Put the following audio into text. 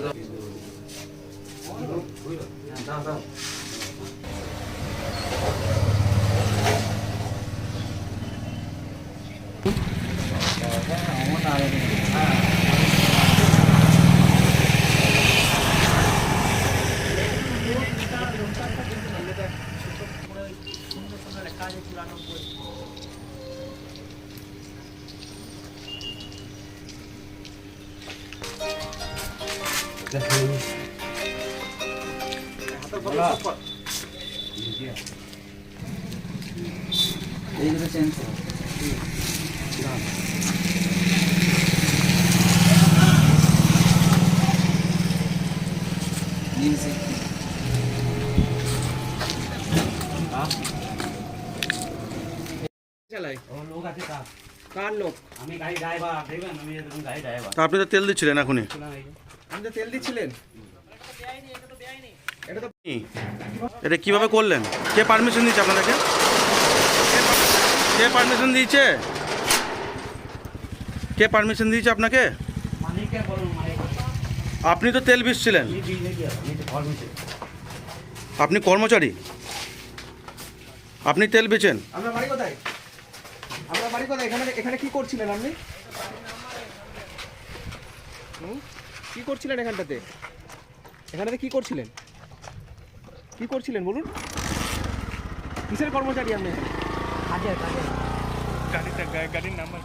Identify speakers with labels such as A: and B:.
A: এইগুলো চেঞ্জ
B: চালাই
C: ও লোক
B: কার লোক
C: আমি গাড়ি ড্রাইভার দেখবেন আমি গাড়ি ড্রাইভার
D: আপনি তো তেল দিচ্ছিলেন এখনই
B: আপনি তো তেল দিচ্ছিলেন। এটা তো
D: এটা কীভাবে করলেন? কে পারমিশন দিয়েছে আপনাদেরকে? কে পারমিশন দিয়েছে কে পারমিশন দিয়েছে আপনাকে? আপনি তো তেল বিচ্ছিলেন আপনি কর্মচারী। আপনি তেল বেচেন
B: আপনার বাড়ি কোথায়? আপনার বাড়ি কোথায়? এখানে এখানে কি করছিলেন আপনি? হুম? কি করছিলেন এখানটাতে? এখানটাতে কি করছিলেন? কি করছিলেন বলুন? কিসের কর্মচারী আপনি এখানে?
E: গাড়িটা গাড়ির নাম্বার